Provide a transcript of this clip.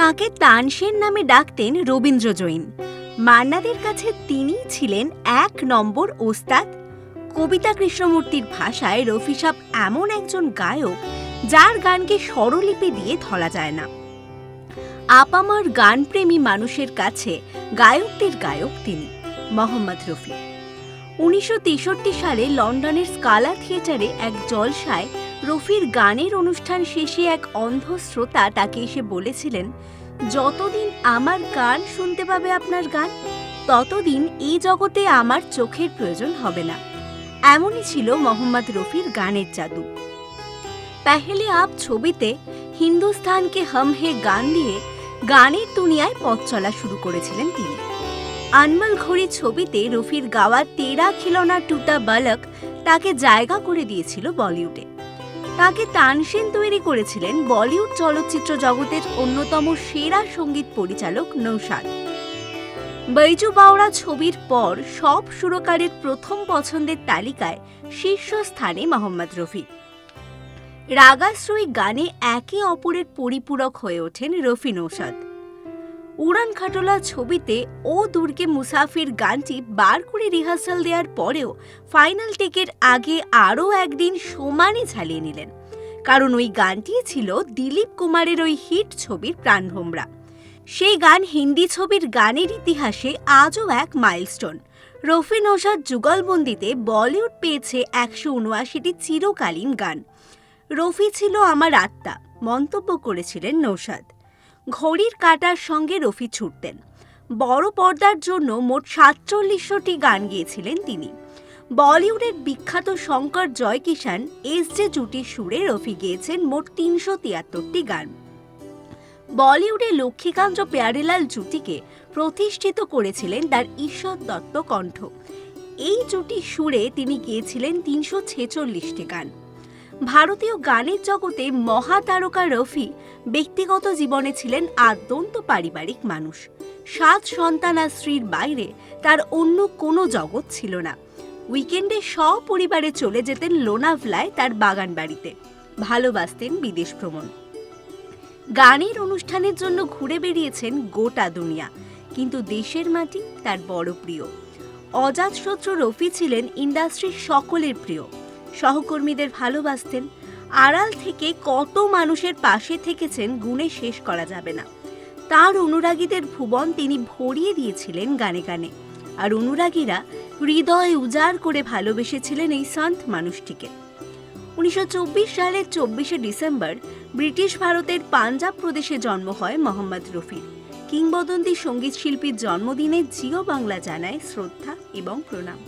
তাকে তানসেন নামে ডাকতেন রবীন্দ্র জৈন। মান্নাদের কাছে তিনিই ছিলেন এক নম্বর ওস্তাদ। কবিতা কৃষ্ণমূর্তির ভাষায় রফি সাহ এমন একজন গায়ক যার গানকে স্বরলিপি দিয়ে ধরা যায় না। আপামার গানপ্রেমী মানুষের কাছে গায়কদের গায়ক তিনি, মোহাম্মদ রফি। উনিশশো তেষট্টি সালে লন্ডনের স্কালা থিয়েটারে এক জলসায় রফির গানের অনুষ্ঠান শেষে এক অন্ধ শ্রোতা তাকে এসে বলেছিলেন, যতদিন আমার গান শুনতে পাবে আপনার গান, ততদিন এই জগতে আমার চোখের প্রয়োজন হবে না। এমনই ছিল মোহাম্মদ রফির গানের জাদু। পেহেলে আপ ছবিতে হিন্দুস্তানকে হম হে গান দিয়ে গানের দুনিয়ায় পথ চলা শুরু করেছিলেন তিনি। আনমল ঘড়ি ছবিতে রফির গাওয়া তেরা খিলনা টুটা বালক তাকে জায়গা করে দিয়েছিল বলিউডে। তাকে তানসেন তৈরি করেছিলেন বলিউড চলচ্চিত্র জগতের অন্যতম সেরা সংগীত পরিচালক নৌসাদ বৈজু বাওরা ছবির পর সব সুরকারের প্রথম পছন্দের তালিকায় শীর্ষস্থানে মোহাম্মদ রফি রাগাশ্রয়ী গানে একে অপরের পরিপূরক হয়ে ওঠেন রফি নৌশাদ। উড়ান খাটোলা ছবিতে ও দুর্গে মুসাফির গানটি বার করে রিহার্সাল দেওয়ার পরেও ফাইনাল টেকের আগে আরও একদিন সমানে ঝালিয়ে নিলেন। কারণ ওই গানটি ছিল দিলীপ কুমারের ওই হিট ছবির প্রাণভোমরা। সেই গান হিন্দি ছবির গানের ইতিহাসে আজও এক মাইলস্টোন। রফি নৌশাদ যুগলবন্দিতে বলিউড পেয়েছে একশো উনআশিটি চিরকালীন গান। রফি ছিল আমার আত্মা, মন্তব্য করেছিলেন নৌশাদ। ঘড়ির কাটার সঙ্গে রফি ছুটতেন। বড় পর্দার জন্য মোট সাতচল্লিশশোটি গান গেয়েছিলেন তিনি। বলিউডের বিখ্যাত শঙ্কর জয়কিষান এস জে জুটির সুরে রফি গেয়েছেন মোট তিনশো তিয়াত্তরটি গান। বলিউডে লক্ষ্মীকান্ত প্যারেলাল জুটিকে প্রতিষ্ঠিত করেছিলেন তার ঈশ্বর দত্ত কণ্ঠ। এই জুটির সুরে তিনি গেয়েছিলেন তিনশো ছেচল্লিশটি গান। ভারতীয় গানের জগতে মহাতারকা রফি ব্যক্তিগত জীবনে ছিলেন আদ্যন্ত পারিবারিক মানুষ। সাত সন্তান আর স্ত্রীর বাইরে তার অন্য কোনো জগৎ ছিল না। উইকেন্ডে সপরিবারে চলে যেতেন লোনাভলায় তার বাগান বাড়িতে ভালোবাসতেন বিদেশ ভ্রমণ। গানের অনুষ্ঠানের জন্য ঘুরে বেরিয়েছেন গোটা দুনিয়া, কিন্তু দেশের মাটি তার বড় প্রিয়। অজাতশত্রু রফি ছিলেন ইন্ডাস্ট্রির সকলের প্রিয়। সহকর্মীদের ভালোবাসতেন, আড়াল থেকে কত মানুষের পাশে থেকেছেন গুণে শেষ করা যাবে না। তার অনুরাগীদের ভুবন তিনি ভরিয়ে দিয়েছিলেন গানে গানে। আর অনুরাগীরা হৃদয় উজাড় করে ভালোবেসেছিলেন এই সন্ত মানুষটিকে। উনিশশো চব্বিশ সালের চব্বিশে ডিসেম্বর ব্রিটিশ ভারতের পাঞ্জাব প্রদেশে জন্ম হয় মোহাম্মদ রফির কিংবদন্তি সংগীত শিল্পীর জন্মদিনে জিও বাংলা জানায় শ্রদ্ধা এবং প্রণাম।